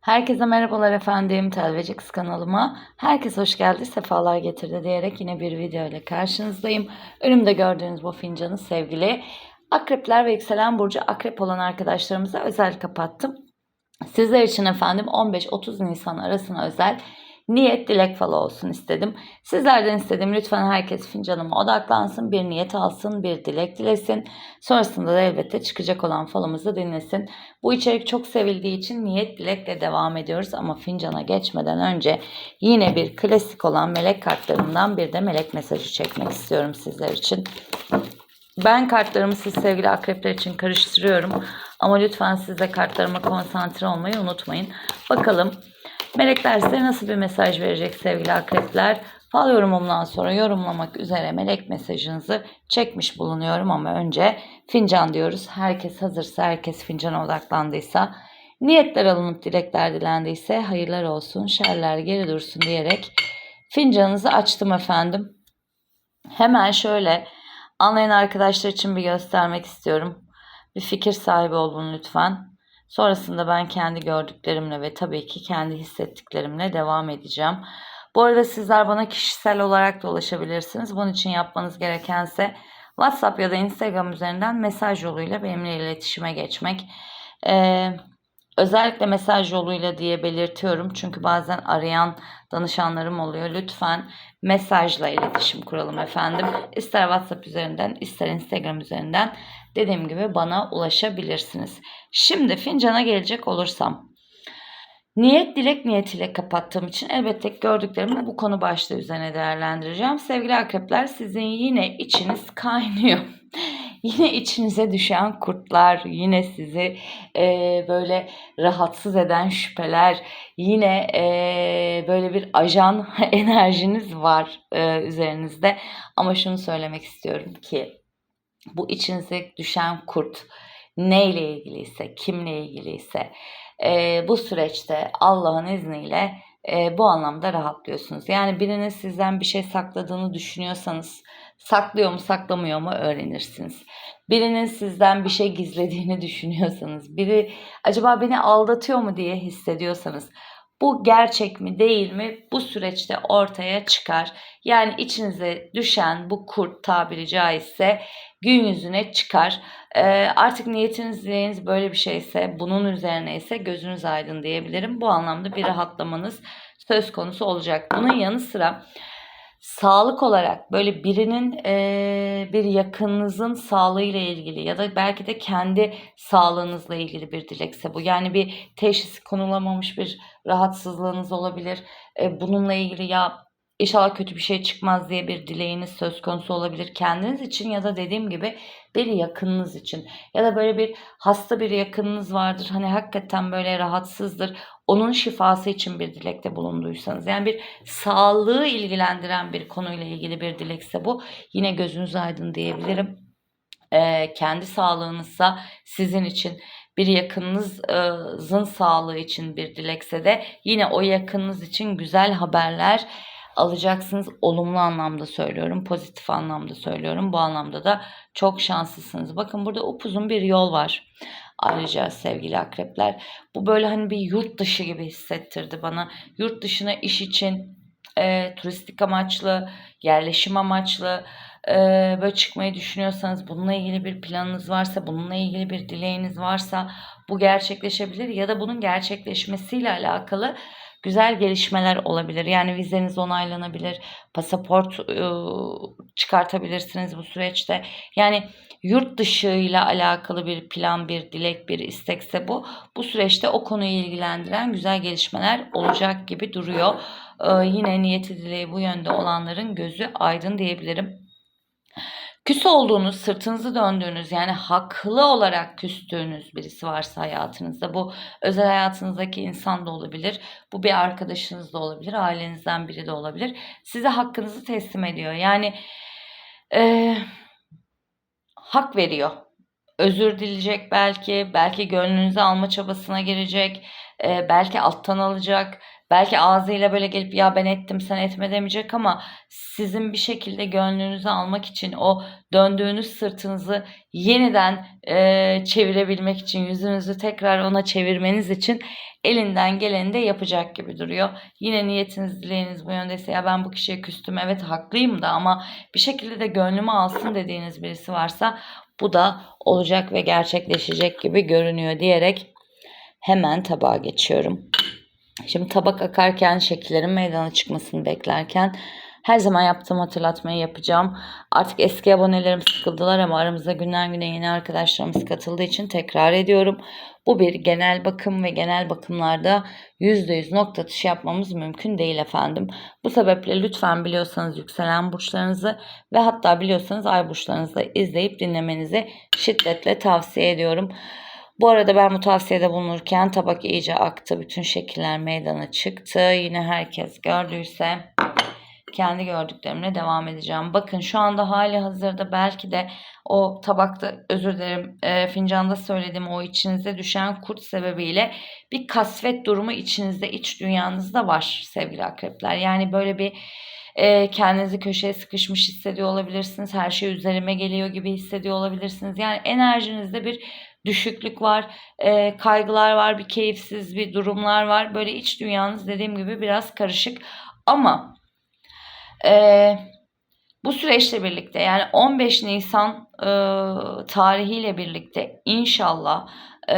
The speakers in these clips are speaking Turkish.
Herkese merhabalar efendim. Telvecix kanalıma. Herkes hoş geldi, sefalar getirdi diyerek yine bir video ile karşınızdayım. Önümde gördüğünüz bu fincanı sevgili akrepler ve yükselen burcu akrep olan arkadaşlarımıza özel kapattım. Sizler için efendim 15-30 Nisan arasına özel niyet dilek falı olsun istedim. Sizlerden istedim lütfen herkes fincanıma odaklansın, bir niyet alsın, bir dilek dilesin. Sonrasında da elbette çıkacak olan falımızı dinlesin. Bu içerik çok sevildiği için niyet dilekle devam ediyoruz ama fincana geçmeden önce yine bir klasik olan melek kartlarımdan bir de melek mesajı çekmek istiyorum sizler için. Ben kartlarımı siz sevgili akrepler için karıştırıyorum. Ama lütfen siz de kartlarıma konsantre olmayı unutmayın. Bakalım melekler size nasıl bir mesaj verecek sevgili akrepler? Fal yorumumdan sonra yorumlamak üzere melek mesajınızı çekmiş bulunuyorum ama önce fincan diyoruz. Herkes hazırsa, herkes fincana odaklandıysa, niyetler alınıp dilekler dilendiyse hayırlar olsun, şerler geri dursun diyerek fincanınızı açtım efendim. Hemen şöyle anlayan arkadaşlar için bir göstermek istiyorum. Bir fikir sahibi olun lütfen. Sonrasında ben kendi gördüklerimle ve tabii ki kendi hissettiklerimle devam edeceğim. Bu arada sizler bana kişisel olarak da ulaşabilirsiniz. Bunun için yapmanız gerekense WhatsApp ya da Instagram üzerinden mesaj yoluyla benimle iletişime geçmek. Ee, özellikle mesaj yoluyla diye belirtiyorum. Çünkü bazen arayan danışanlarım oluyor. Lütfen mesajla iletişim kuralım efendim. İster WhatsApp üzerinden ister Instagram üzerinden dediğim gibi bana ulaşabilirsiniz. Şimdi fincana gelecek olursam. Niyet dilek niyetiyle kapattığım için elbette gördüklerimi bu konu başlığı üzerine değerlendireceğim. Sevgili akrepler sizin yine içiniz kaynıyor. yine içinize düşen kurtlar, yine sizi e, böyle rahatsız eden şüpheler, yine e, böyle bir ajan enerjiniz var e, üzerinizde. Ama şunu söylemek istiyorum ki bu içinize düşen kurt neyle ilgiliyse, kimle ilgiliyse e, bu süreçte Allah'ın izniyle e, bu anlamda rahatlıyorsunuz. Yani birinin sizden bir şey sakladığını düşünüyorsanız saklıyor mu saklamıyor mu öğrenirsiniz. Birinin sizden bir şey gizlediğini düşünüyorsanız, biri acaba beni aldatıyor mu diye hissediyorsanız bu gerçek mi değil mi bu süreçte ortaya çıkar. Yani içinize düşen bu kurt tabiri caizse gün yüzüne çıkar. Ee, artık niyetiniz dileğiniz böyle bir şeyse bunun üzerine ise gözünüz aydın diyebilirim. Bu anlamda bir rahatlamanız söz konusu olacak. Bunun yanı sıra sağlık olarak böyle birinin e, bir yakınınızın sağlığıyla ilgili ya da belki de kendi sağlığınızla ilgili bir dilekse bu. Yani bir teşhis konulamamış bir rahatsızlığınız olabilir. E, bununla ilgili ya İnşallah kötü bir şey çıkmaz diye bir dileğiniz söz konusu olabilir kendiniz için ya da dediğim gibi bir yakınınız için. Ya da böyle bir hasta bir yakınınız vardır hani hakikaten böyle rahatsızdır onun şifası için bir dilekte bulunduysanız. Yani bir sağlığı ilgilendiren bir konuyla ilgili bir dilekse bu yine gözünüz aydın diyebilirim. Ee, kendi sağlığınızsa sizin için bir yakınınızın sağlığı için bir dilekse de yine o yakınınız için güzel haberler alacaksınız. Olumlu anlamda söylüyorum, pozitif anlamda söylüyorum. Bu anlamda da çok şanslısınız. Bakın burada upuzun bir yol var. Ayrıca sevgili akrepler bu böyle hani bir yurt dışı gibi hissettirdi bana. Yurt dışına iş için e, turistik amaçlı, yerleşim amaçlı e, böyle çıkmayı düşünüyorsanız bununla ilgili bir planınız varsa, bununla ilgili bir dileğiniz varsa bu gerçekleşebilir ya da bunun gerçekleşmesiyle alakalı güzel gelişmeler olabilir. Yani vizeniz onaylanabilir, pasaport çıkartabilirsiniz bu süreçte. Yani yurt dışı ile alakalı bir plan, bir dilek, bir istekse bu. Bu süreçte o konuyu ilgilendiren güzel gelişmeler olacak gibi duruyor. yine niyeti dileği bu yönde olanların gözü aydın diyebilirim. Küs olduğunuz, sırtınızı döndüğünüz yani haklı olarak küstüğünüz birisi varsa hayatınızda bu özel hayatınızdaki insan da olabilir. Bu bir arkadaşınız da olabilir, ailenizden biri de olabilir. Size hakkınızı teslim ediyor. Yani e, hak veriyor. Özür dileyecek belki, belki gönlünüzü alma çabasına girecek, e, belki alttan alacak, belki ağzıyla böyle gelip ya ben ettim sen etme demeyecek ama sizin bir şekilde gönlünüzü almak için o döndüğünüz sırtınızı yeniden e, çevirebilmek için yüzünüzü tekrar ona çevirmeniz için elinden geleni de yapacak gibi duruyor. Yine niyetiniz dileğiniz bu yöndeyse ya ben bu kişiye küstüm evet haklıyım da ama bir şekilde de gönlümü alsın dediğiniz birisi varsa bu da olacak ve gerçekleşecek gibi görünüyor diyerek hemen tabağa geçiyorum. Şimdi tabak akarken şekillerin meydana çıkmasını beklerken her zaman yaptığım hatırlatmayı yapacağım. Artık eski abonelerim sıkıldılar ama aramıza günden güne yeni arkadaşlarımız katıldığı için tekrar ediyorum. Bu bir genel bakım ve genel bakımlarda %100 nokta atışı yapmamız mümkün değil efendim. Bu sebeple lütfen biliyorsanız yükselen burçlarınızı ve hatta biliyorsanız ay burçlarınızı izleyip dinlemenizi şiddetle tavsiye ediyorum. Bu arada ben bu tavsiyede bulunurken tabak iyice aktı. Bütün şekiller meydana çıktı. Yine herkes gördüyse kendi gördüklerimle devam edeceğim. Bakın şu anda hali hazırda belki de o tabakta özür dilerim e, fincanda söylediğim o içinize düşen kurt sebebiyle bir kasvet durumu içinizde iç dünyanızda var sevgili akrepler. Yani böyle bir e, kendinizi köşeye sıkışmış hissediyor olabilirsiniz. Her şey üzerime geliyor gibi hissediyor olabilirsiniz. Yani enerjinizde bir düşüklük var, e, kaygılar var, bir keyifsiz bir durumlar var. Böyle iç dünyanız dediğim gibi biraz karışık ama e, bu süreçle birlikte yani 15 Nisan e, tarihiyle birlikte inşallah e,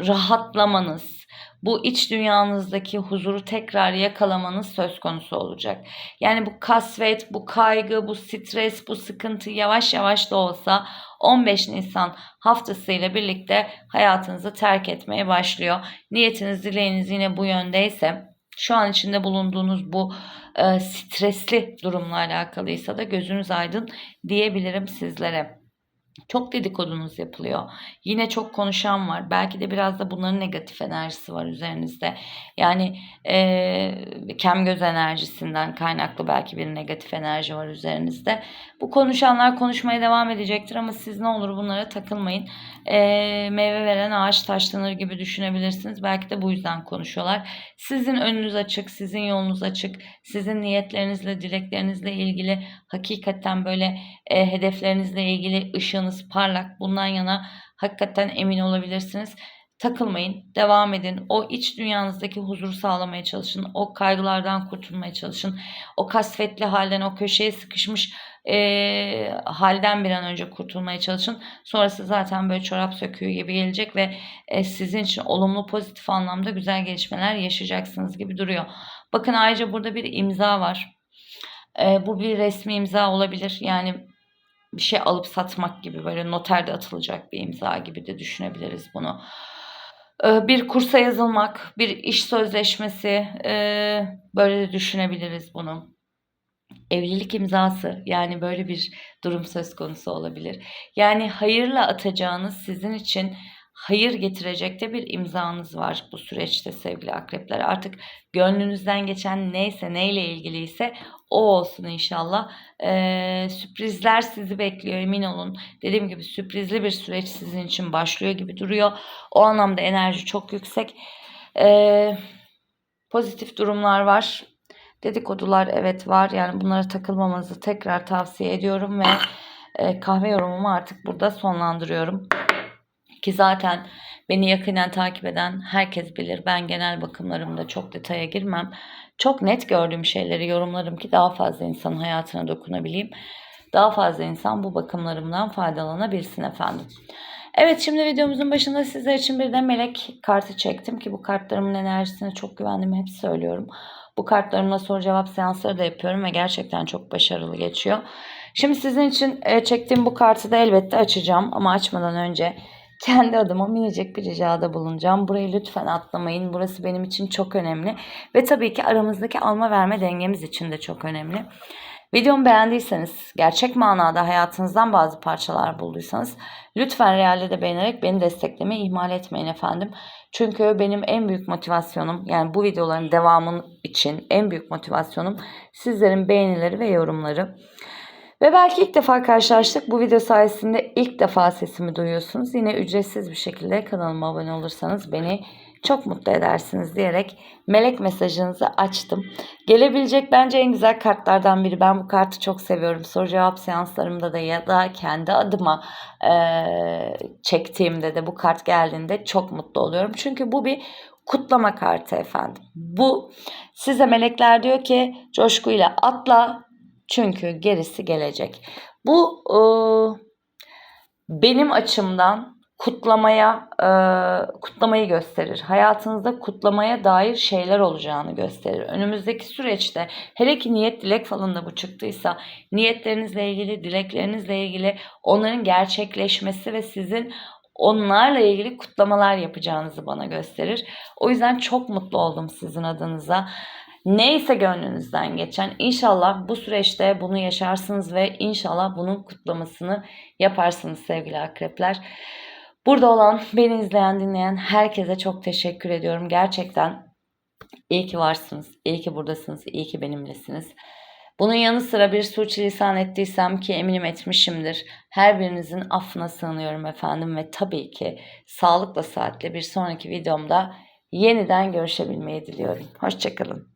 rahatlamanız, bu iç dünyanızdaki huzuru tekrar yakalamanız söz konusu olacak. Yani bu kasvet, bu kaygı, bu stres, bu sıkıntı yavaş yavaş da olsa 15 Nisan haftasıyla birlikte hayatınızı terk etmeye başlıyor. Niyetiniz, dileğiniz yine bu yöndeyse şu an içinde bulunduğunuz bu e, stresli durumla alakalıysa da gözünüz aydın diyebilirim sizlere. Çok dedikodunuz yapılıyor. Yine çok konuşan var. Belki de biraz da bunların negatif enerjisi var üzerinizde. Yani e, kem göz enerjisinden kaynaklı belki bir negatif enerji var üzerinizde. Bu konuşanlar konuşmaya devam edecektir ama siz ne olur bunlara takılmayın. E, meyve veren ağaç taşlanır gibi düşünebilirsiniz. Belki de bu yüzden konuşuyorlar. Sizin önünüz açık, sizin yolunuz açık. Sizin niyetlerinizle, dileklerinizle ilgili hakikaten böyle e, hedeflerinizle ilgili ışığınız parlak. Bundan yana hakikaten emin olabilirsiniz. Takılmayın, devam edin. O iç dünyanızdaki huzuru sağlamaya çalışın. O kaygılardan kurtulmaya çalışın. O kasvetli halden, o köşeye sıkışmış e, halden bir an önce kurtulmaya çalışın. Sonrası zaten böyle çorap söküğü gibi gelecek ve e, sizin için olumlu pozitif anlamda güzel gelişmeler yaşayacaksınız gibi duruyor. Bakın ayrıca burada bir imza var. E, bu bir resmi imza olabilir. Yani bir şey alıp satmak gibi böyle noterde atılacak bir imza gibi de düşünebiliriz bunu. E, bir kursa yazılmak, bir iş sözleşmesi e, böyle de düşünebiliriz bunu evlilik imzası yani böyle bir durum söz konusu olabilir. Yani hayırla atacağınız sizin için hayır getirecek de bir imzanız var bu süreçte sevgili akrepler. Artık gönlünüzden geçen neyse neyle ilgiliyse o olsun inşallah. Ee, sürprizler sizi bekliyor emin olun. Dediğim gibi sürprizli bir süreç sizin için başlıyor gibi duruyor. O anlamda enerji çok yüksek. Ee, pozitif durumlar var. Dedikodular evet var. Yani bunlara takılmamanızı tekrar tavsiye ediyorum ve e, kahve yorumumu artık burada sonlandırıyorum. Ki zaten beni yakinen takip eden herkes bilir. Ben genel bakımlarımda çok detaya girmem. Çok net gördüğüm şeyleri yorumlarım ki daha fazla insanın hayatına dokunabileyim. Daha fazla insan bu bakımlarımdan faydalanabilsin efendim. Evet şimdi videomuzun başında sizler için bir de melek kartı çektim ki bu kartlarımın enerjisine çok güvendiğimi hep söylüyorum. Bu kartlarımla soru cevap seansları da yapıyorum ve gerçekten çok başarılı geçiyor. Şimdi sizin için e, çektiğim bu kartı da elbette açacağım ama açmadan önce kendi adıma minicik bir ricada bulunacağım. Burayı lütfen atlamayın. Burası benim için çok önemli. Ve tabii ki aramızdaki alma verme dengemiz için de çok önemli. Videomu beğendiyseniz, gerçek manada hayatınızdan bazı parçalar bulduysanız lütfen realde de beğenerek beni desteklemeyi ihmal etmeyin efendim. Çünkü benim en büyük motivasyonum yani bu videoların devamı için en büyük motivasyonum sizlerin beğenileri ve yorumları. Ve belki ilk defa karşılaştık. Bu video sayesinde ilk defa sesimi duyuyorsunuz. Yine ücretsiz bir şekilde kanalıma abone olursanız beni çok mutlu edersiniz diyerek melek mesajınızı açtım. Gelebilecek bence en güzel kartlardan biri. Ben bu kartı çok seviyorum. Soru cevap seanslarımda da ya da kendi adıma eee, çektiğimde de bu kart geldiğinde çok mutlu oluyorum. Çünkü bu bir kutlama kartı efendim. Bu size melekler diyor ki coşkuyla atla çünkü gerisi gelecek. Bu eee, benim açımdan kutlamaya e, kutlamayı gösterir. Hayatınızda kutlamaya dair şeyler olacağını gösterir. Önümüzdeki süreçte hele ki niyet dilek falında bu çıktıysa niyetlerinizle ilgili, dileklerinizle ilgili onların gerçekleşmesi ve sizin onlarla ilgili kutlamalar yapacağınızı bana gösterir. O yüzden çok mutlu oldum sizin adınıza. Neyse gönlünüzden geçen inşallah bu süreçte bunu yaşarsınız ve inşallah bunun kutlamasını yaparsınız sevgili akrepler. Burada olan, beni izleyen, dinleyen herkese çok teşekkür ediyorum. Gerçekten iyi ki varsınız, iyi ki buradasınız, iyi ki benimlesiniz. Bunun yanı sıra bir suçlisan ettiysem ki eminim etmişimdir. Her birinizin affına sığınıyorum efendim ve tabii ki sağlıkla saatle bir sonraki videomda yeniden görüşebilmeyi diliyorum. Hoşçakalın.